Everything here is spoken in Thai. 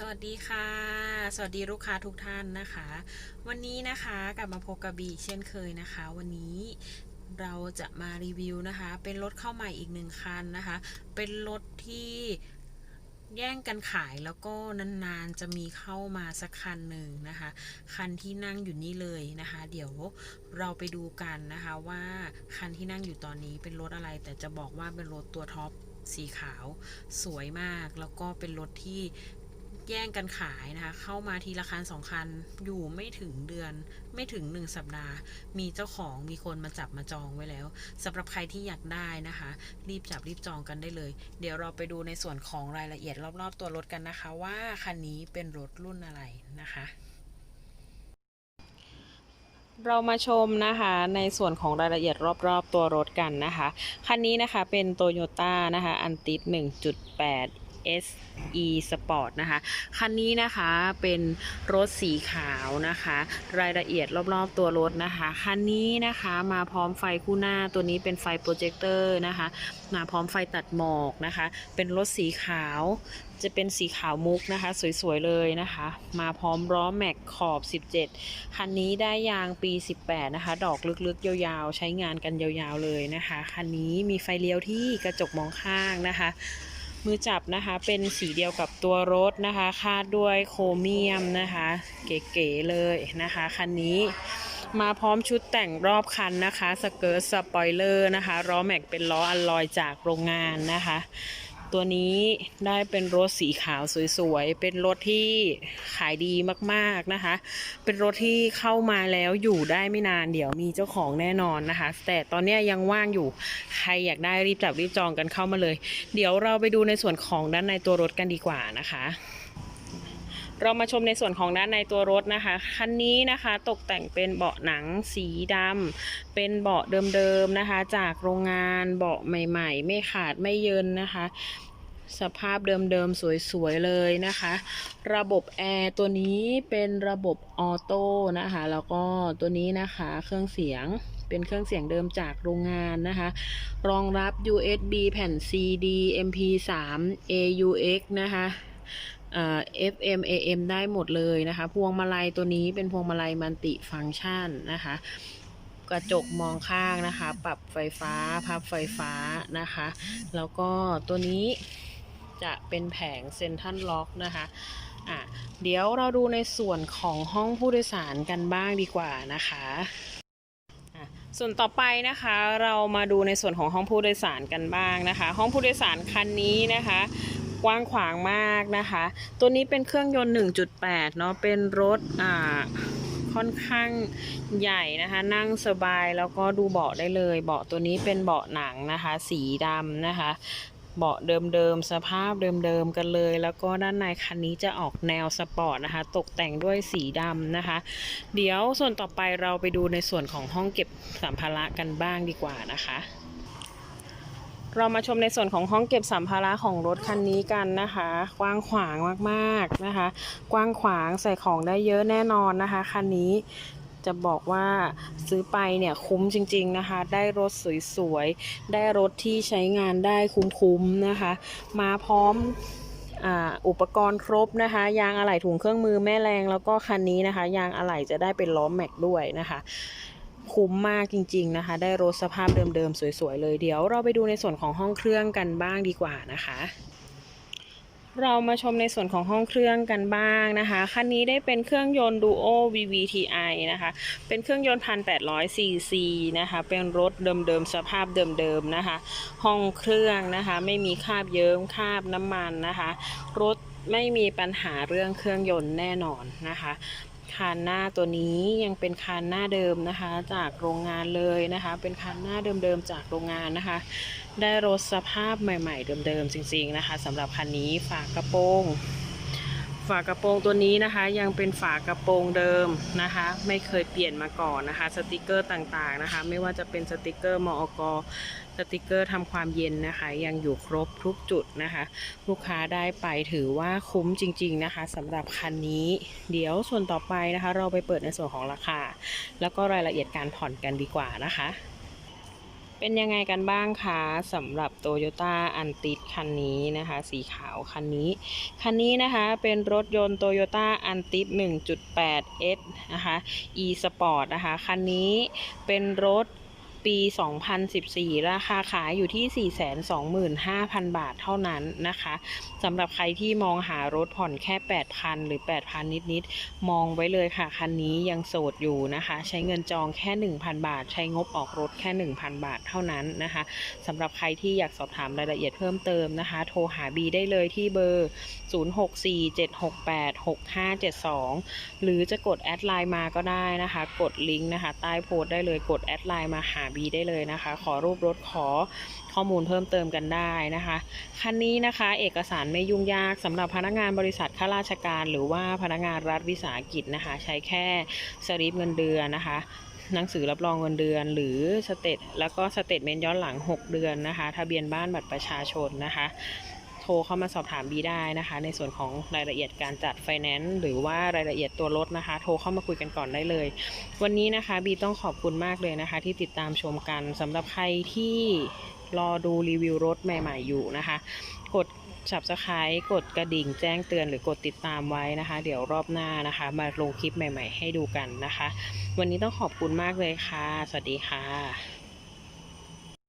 สวัสดีค่ะ สวัสดีลูกค้าทุกท่านนะคะ วันนี้นะคะกลับมาพบกับบีเช่นเคยนะคะ วันนี้เราจะมารีวิวนะคะ เป็นรถเข้าใหม่อีกหนึ่งคันนะคะ เป็นรถที่แย่งกันขายแล้วก็นานๆจะมีเข้ามาสักคันหนึ่งนะคะ คันที่นั่งอยู่นี่เลยนะคะ เดี๋ยวเราไปดูกันนะคะว่าคันที่นั่งอยู่ตอนนี้เป็นรถอะไร แต่จะบอกว่าเป็นรถตัวท็อปสีขาวสวยมาก แล้วก็เป็นรถที่ แย่งกันขายนะคะ เข้ามาทีละคันสองคัน อยู่ไม่ถึงเดือน ไม่ถึงหนึ่งสัปดาห์ มีเจ้าของมีคนมาจับมาจองไว้แล้วสำหรับใครที่อยากได้นะคะ รีบจับรีบจองกันได้เลย เดี๋ยวเราไปดูในส่วนของรายละเอียดรอบๆตัวรถกันนะคะ ว่าคันนี้เป็นรถรุ่นอะไรนะคะเรามาชมนะคะในส่วนของรายละเอียดรอบๆตัวรถกันนะคะ คันนี้นะคะเป็น Toyota นะคะอันติด1.8 SE Sport นะคะ คันนี้นะคะเป็นรถสีขาวนะคะ รายละเอียดรอบๆตัวรถนะคะ คันนี้นะคะมาพร้อมไฟคู่หน้าตัวนี้เป็นไฟโปรเจคเตอร์นะคะ มาพร้อมไฟตัดหมอกนะคะ เป็นรถสีขาว จะเป็นสีขาวมุกนะคะ สวยๆเลยนะคะ มาพร้อมล้อแม็กขอบ 17 คันนี้ได้ยางปี 18 นะคะ ดอกลึกๆ ยาวๆ ใช้งานกันยาวๆเลยนะคะ คันนี้มีไฟเลี้ยวที่กระจกมองข้างนะคะ มือจับนะคะเป็นสีเดียวกับตัวรถนะคะคาดด้วยโครเมียมนะคะ เก๋ๆเลยนะคะคันนี้มาพร้อมชุดแต่งรอบคันนะคะ สเกิร์ตสปอยเลอร์นะคะล้อแม็กเป็นล้ออัลลอยจากโรงงานนะคะ ตัวนี้ได้เป็นรถสีขาวสวยๆ เป็นรถที่ขายดีมากๆนะคะ เป็นรถที่เข้ามาแล้วอยู่ได้ไม่นานเดี๋ยวมีเจ้าของแน่นอนนะคะ แต่ตอนนี้ยังว่างอยู่ ใครอยากได้รีบจับรีบจองกันเข้ามาเลย เดี๋ยวเราไปดูในส่วนของด้านในตัวรถกันดีกว่านะคะ เรามาชมในส่วนของด้านในตัวรถนะคะ คันนี้นะคะตกแต่งเป็นเบาะหนังสีดำเป็นเบาะเดิมๆนะคะ จากโรงงานเบาะใหม่ ๆ ไม่ขาดไม่เยินนะคะสภาพเดิมๆ สวยๆ เลยนะคะ ระบบแอร์ตัวนี้เป็นระบบออโต้นะคะ แล้วก็ตัวนี้นะคะเครื่องเสียงเป็นเครื่องเสียงเดิมจากโรงงานนะคะ รองรับ USB แผ่น CD MP3 AUX นะคะ FM AM ได้หมดเลยนะคะ พวงมาลัยตัวนี้เป็นพวงมาลัยมัลติฟังก์ชันนะคะ กระจกมองข้างนะคะ ปรับไฟฟ้า พับไฟฟ้านะคะ แล้วก็ตัวนี้จะเป็นแผงเซนทันล็อกนะคะอะเดี๋ยวเราดูในส่วนของห้องผู้โดยสารกันบ้างดีกว่านะคะะส่วนต่อไปนะคะเรามาดูในส่วนของห้องผู้โดยสารกันบ้างนะคะ ห้องผู้โดยสารคันนี้นะคะ ว้างขวางมากนะคะ ตัวนี้เป็นเครื่องยนต์ 1.8 เนาะเป็นรถอ่าค่อนข้างใหญ่นะคะ นั่งสบายแล้วก็ดูเบาะได้เลย เบาะตัวนี้เป็นเบาะหนังนะคะ สีดำนะคะเบาะเดิมๆ สภาพเดิมๆ กันเลย แล้วก็ด้านในคันนี้จะออกแนวสปอร์ตนะคะ ตกแต่งด้วยสีดำนะคะ เดี๋ยวส่วนต่อไปเราไปดูในส่วนของห้องเก็บสัมภาระกันบ้างดีกว่านะคะ เรามาชมในส่วนของห้องเก็บสัมภาระของรถคันนี้กันนะคะ กว้างขวางมากๆนะคะ กว้างขวางใส่ของได้เยอะแน่นอนนะคะคันนี้จะบอกว่าซื้อไปเนี่ยคุ้มจริง ๆนะคะ ได้รถสวยๆ ได้รถที่ใช้งานได้คุ้มๆนะคะ มาพร้อมอ,อุปกรณ์ครบนะคะ ยางอะไหล่ถุงเครื่องมือแม่แรงแล้วก็คันนี้นะคะ ยางอะไหล่จะได้เป็นล้อแม็กด้วยนะคะ คุ้มมากจริง ๆนะคะ ได้รถสภาพเดิมๆสวยๆเลยเดี๋ยวเราไปดูในส่วนของห้องเครื่องกันบ้างดีกว่านะคะเรามาชมในส่วนของห้องเครื่องกันบ้างนะคะ คันนี้ได้เป็นเครื่องยนต์ Duo VVTi นะคะ เป็นเครื่องยนต์ 1,800 cc นะคะ เป็นรถเดิมๆ สภาพเดิมๆ นะคะ ห้องเครื่องนะคะ ไม่มีคราบเยิ้มคราบน้ำมันนะคะ รถไม่มีปัญหาเรื่องเครื่องยนต์แน่นอนนะคะ คานหน้าตัวนี้ยังเป็นคานหน้าเดิมนะคะ จากโรงงานเลยนะคะ เป็นคานหน้าเดิมๆจากโรงงานนะคะ ได้รถสภาพใหม่ ๆ เดิมๆจริง ๆนะคะสำหรับคันนี้ฝากระโปรง ฝากระโปรงตัวนี้นะคะ ยังเป็นฝากระโปรงเดิมนะคะ ไม่เคยเปลี่ยนมาก่อนนะคะ สติกเกอร์ต่างๆนะคะ ไม่ว่าจะเป็นสติกเกอร์มอกสติกเกอร์ทำความเย็นนะคะ ยังอยู่ครบทุกจุดนะคะ ลูกค้าได้ไปถือว่าคุ้มจริง ๆนะคะสำหรับคันนี้ เดี๋ยวส่วนต่อไปนะคะ เราไปเปิดในส่วนของราคา แล้วก็รายละเอียดการผ่อนกันดีกว่านะคะ เป็นยังไงกันบ้างคะสำหรับ Toyota a n t i คันนี้นะคะ สีขาวคันนี้ คันนี้นะคะเป็นรถยนต์ Toyota a n t i 1.8 S นะคะ e Sport นะคะ คันนี้เป็นรถ ปี 2014 ราคาขายอยู่ที่ 425,000 บาทเท่านั้นนะคะสำหรับใครที่มองหารถผ่อนแค่ 8,000 หรือ 8,000 นิดๆ มองไว้เลยค่ะ คันนี้ยังโสดอยู่นะคะ ใช้เงินจองแค่ 1,000 บาท ใช้งบออกรถแค่ 1,000 บาทเท่านั้นนะคะสำหรับใครที่อยากสอบถามรายละเอียดเพิ่มเติมนะคะ โทรหาบีได้เลยที่เบอร์ 0647686572 หรือจะกดแอดไลน์มาก็ได้นะคะ กดลิงก์นะคะ ใต้โพสต์ได้เลยกดแอดไลน์มาหา B ได้เลยนะคะ ขอรูปรถขอข้อมูลเพิ่มเติมกันได้นะคะคันนี้นะคะเอกสารไม่ยุ่งยากสำหรับพนักงานบริษัทข้าราชการ หรือว่าพนักงานรัฐวิสาหกิจนะคะ ใช้แค่สลิปเงินเดือนนะคะหนังสือรับรองเงินเดือน หรือสเตตแล้วก็สเตทเมนต์ย้อนหลัง 6 เดือนนะคะ ทะเบียนบ้านบัตรประชาชนนะคะ โทรเข้ามาสอบถามบีได้นะคะ ในส่วนของรายละเอียดการจัดไฟแนนซ์หรือว่ารายละเอียดตัวรถนะคะ โทรเข้ามาคุยกันก่อนได้เลย วันนี้นะคะบีต้องขอบคุณมากเลยนะคะ ที่ติดตามชมกันสำหรับใครที่รอดูรีวิวรถใหม่ ๆ อยู่นะคะ กด subscribe กดกระดิ่งแจ้งเตือนหรือกดติดตามไว้นะคะ เดี๋ยวรอบหน้านะคะ มาลงคลิปใหม่ ๆ ให้ดูกันนะคะ วันนี้ต้องขอบคุณมากเลยค่ะ สวัสดีค่ะ